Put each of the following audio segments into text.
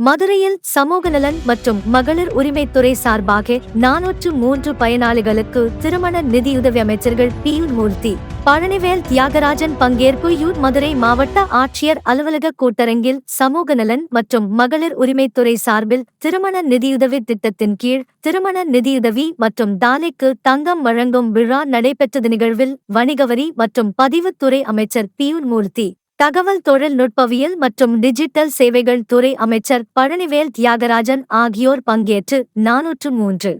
மதுரையில் சமூக நலன் மற்றும் மகளிர் உரிமைத்துறை சார்பாக நானூற்று மூன்று பயனாளிகளுக்கு திருமண நிதியுதவி அமைச்சர்கள் பியூர் மூர்த்தி பழனிவேல் தியாகராஜன் பங்கேற்பு யூர் மதுரை மாவட்ட ஆட்சியர் அலுவலக கூட்டரங்கில் சமூக நலன் மற்றும் மகளிர் உரிமைத்துறை சார்பில் திருமண நிதியுதவி திட்டத்தின் கீழ் திருமண நிதியுதவி மற்றும் தாலிக்கு தங்கம் வழங்கும் விழா நடைபெற்றது நிகழ்வில் வணிகவரி மற்றும் பதிவுத்துறை அமைச்சர் பியூர் மூர்த்தி தகவல் தொழில்நுட்பவியல் மற்றும் டிஜிட்டல் சேவைகள் துறை அமைச்சர் பழனிவேல் தியாகராஜன் ஆகியோர் பங்கேற்று நானூற்று மூன்று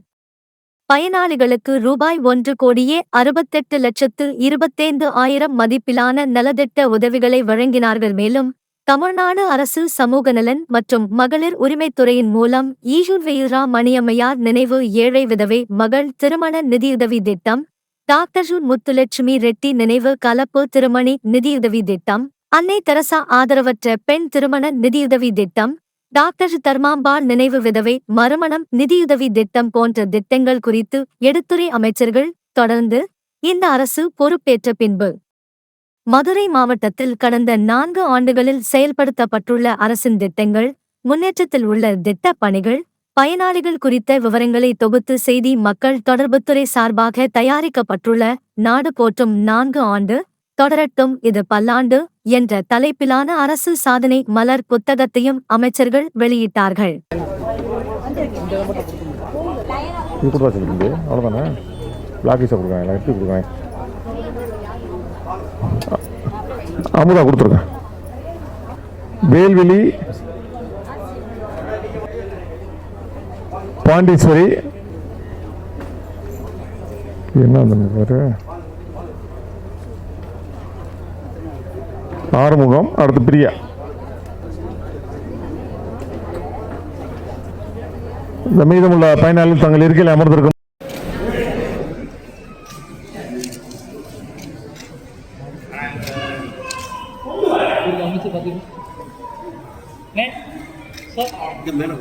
பயனாளிகளுக்கு ரூபாய் ஒன்று கோடியே அறுபத்தெட்டு லட்சத்து இருபத்தைந்து ஆயிரம் மதிப்பிலான நலத்திட்ட உதவிகளை வழங்கினார்கள். மேலும் தமிழ்நாடு அரசு சமூக நலன் மற்றும் மகளிர் உரிமைத்துறையின் மூலம் ஈஷுர்வெயிரா மணியம்மையார் நினைவு ஏழை விதவை மகள் திருமண நிதியுதவி திட்டம் டாக்டர் முத்துலட்சுமி ரெட்டி நினைவு கலப்பு திருமணி நிதியுதவி திட்டம் அன்னை தெரசா ஆதரவற்ற பெண் திருமண நிதியுதவி திட்டம் டாக்டர் தர்மாம்பாள் நினைவு விதவை மறுமணம் நிதியுதவி திட்டம் போன்ற திட்டங்கள் குறித்து எடுத்துரை அமைச்சர்கள் தொடர்ந்து இந்த அரசு பொறுப்பேற்ற பின்பு. மதுரை மாவட்டத்தில் கடந்த நான்கு ஆண்டுகளில் செயல்படுத்தப்பட்டுள்ள அரசின் திட்டங்கள் முன்னேற்றத்தில் உள்ள திட்டப் பணிகள் பயனாளிகள் குறித்த விவரங்களை தொகுத்து செய்தி மக்கள் தொடர்புத்துறை சார்பாக தயாரிக்கப்பட்டுள்ள நாடு போற்றும் நான்கு ஆண்டு தொடரட்டும் இது பல்லாண்டு என்ற தலைப்பிலான அரசு சாதனை மலர் புத்தகத்தையும் அமைச்சர்கள் வெளியிட்டார்கள். அமுதா கொடுத்துருக்கேன் வேல்வெளி பாண்டீஸ்வரி என்ன அந்த ஆறுமுகம் அடுத்து பிரியா இந்த மீதமுள்ள பயனாளிகள் தங்கள் இருக்கையில் அமர்ந்திருக்கும் மேடம் மேடம்